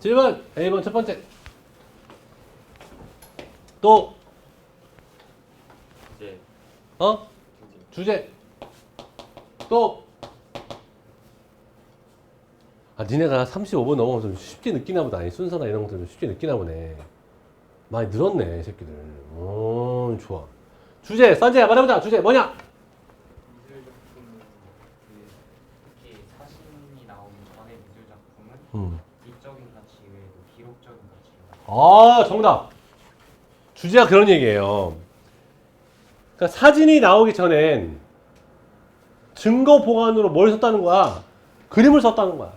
질문 A번 첫 번째 또 이제 어? 주제 또 아, 니네가 35번 넘어가면 좀 쉽게 느끼나 보다. 아니, 순서나 이런 것들 좀 쉽게 느끼나 보네. 많이 늘었네, 이 새끼들. 어, 좋아. 주제, 산지야, 말해보자. 주제, 뭐냐? 미술 작품은 그 특히 사진이 나오기 전에 미술 작품은 음. 미적인 가치 외에도 기록적인 가치가 아, 정답. 주제가 그런 얘기예요. 그러니까 사진이 나오기 전엔 증거 보관으로 뭘 썼다는 거야? 그림을 썼다는 거야.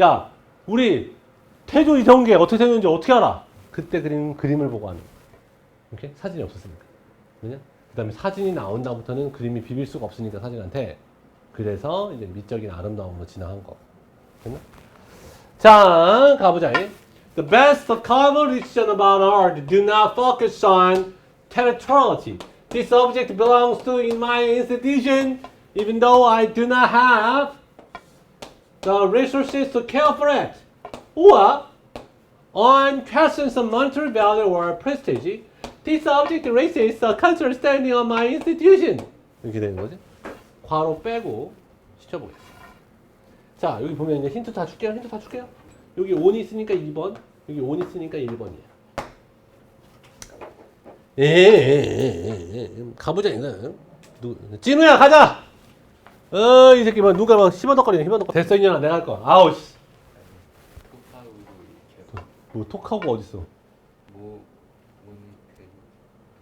야, 우리 태조 이성계 어떻게 생겼는지 어떻게 알아? 그때 그림 그림을 보고 하는. 오케이? 사진이 없었으니까. 그냐? 그 다음에 사진이 나온 다음부터는 그림이 비빌 수가 없으니까 사진한테. 그래서 이제 미적인 아름다움으로 진화한 거. 됐나? 자, 가보자. The best conversation about art do not focus on territoriality. This object belongs to in my institution, even though I do not have the resources to care for it. Or on questions of monetary value or prestige, this object raises a cultural standing of my institution. 이렇게 되는 거지. 괄호 빼고 시켜보겠습니다. 자, 여기 보면 이제 힌트 다 줄게요. 힌트 다 줄게요. 여기 온이 있으니까 2번, 여기 온이 있으니까 1번이야. 예, 에에에에 가보자 이거. 누 찐우야 가자. 어, 이 새끼 뭐 누가 막 희번덕거리네 희번덕. 됐어 이년아 내가 할 거야. 아우 씨. 뭐 톡하고 어딨어? 뭐 모니테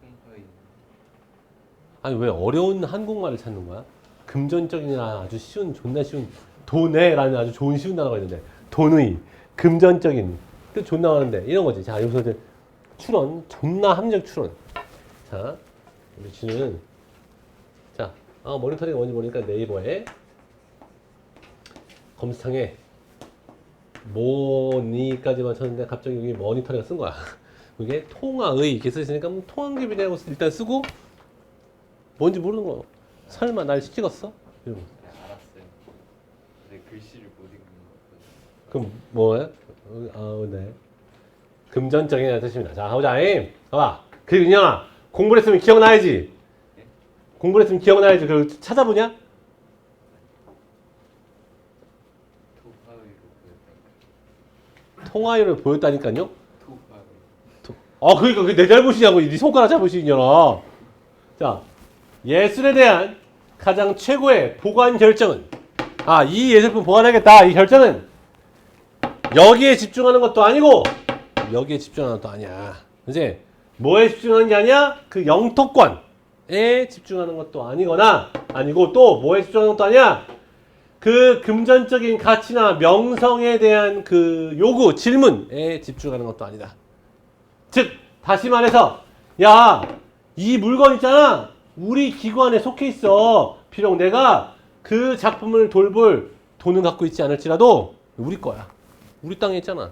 통과인 아니 왜 어려운 한국말을 찾는 거야? 금전적인이라 아주 쉬운 존나 쉬운 돈에라는 아주 좋은 쉬운 단어가 있는데 돈의 금전적인 뜻 존나 많은데 이런 거지. 자 여기서 이제 추론 존나 함정 추론. 자 우리 진우는 자 아, 모니터링 뭔지 모르니까 네이버에 검색창에 모니까지만 쳤는데 갑자기 여기 모니터링 쓴 거야. 그게 통화의 이렇게 쓰시니까 뭐 통한기비라고 일단 쓰고 뭔지 모르는 거. 설마 날 찍었어? 이러고. 알았어요. 근데 글씨를 그럼 뭐야? 어, 아, 네. 금전적인 뜻입니다. 자, 가보자. 임. 봐봐. 그 인형아, 공부를 했으면 기억나야지. 공부를 했으면 기억나야지. 그 찾아보냐? 통화율을 보였다니까요. 아, 그러니까 그게 내 잘못이냐고. 네 손가락 잘못이 이년아. 자, 예술에 대한 가장 최고의 보관 결정은 아, 이 예술품 보관하겠다. 이 결정은 여기에 집중하는 것도 아니고 여기에 집중하는 것도 아니야. 이제 뭐에 집중하는 게 아니야? 그 영토권에 집중하는 것도 아니거나 아니고 또 뭐에 집중하는 것도 아니야? 그 금전적인 가치나 명성에 대한 그 요구, 질문에 집중하는 것도 아니다. 즉 다시 말해서 야 이 물건 있잖아 우리 기관에 속해 있어 비록 내가 그 작품을 돌볼 돈은 갖고 있지 않을지라도 우리 거야 우리 땅에 있잖아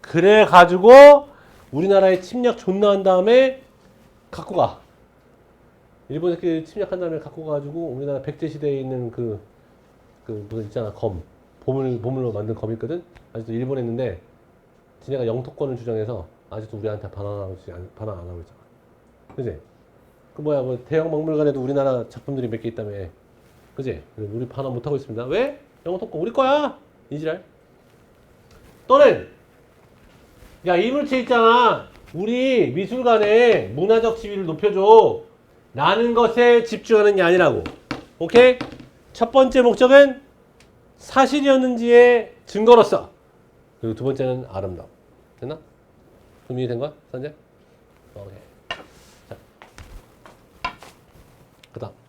그래 가지고 우리나라에 침략 존나 한 다음에 갖고 가 일본에 그 침략한 다음에 갖고 가지고 우리나라 백제 시대에 있는 그 그 무슨 있잖아 검 보물 보물로 만든 검이 있거든 아직도 일본에 있는데 지네가 영토권을 주장해서 아직도 우리한테 반환하고 반환 안 하고 있잖아. 그지? 그 뭐야 뭐 대형 박물관에도 우리나라 작품들이 몇 개 있다며. 그지? 우리 반환 못 하고 있습니다. 왜? 영토권 우리 거야. 이지랄. 또는 야 이물체 있잖아. 우리 미술관의 문화적 지위를 높여줘. 라는 것에 집중하는 게 아니라고. 오케이? 첫 번째 목적은 사실이었는지의 증거로서. 그리고 두 번째는 아름다움. 됐나? 그럼 이해된 거야? 선재? 오케이. 자. 그 다음.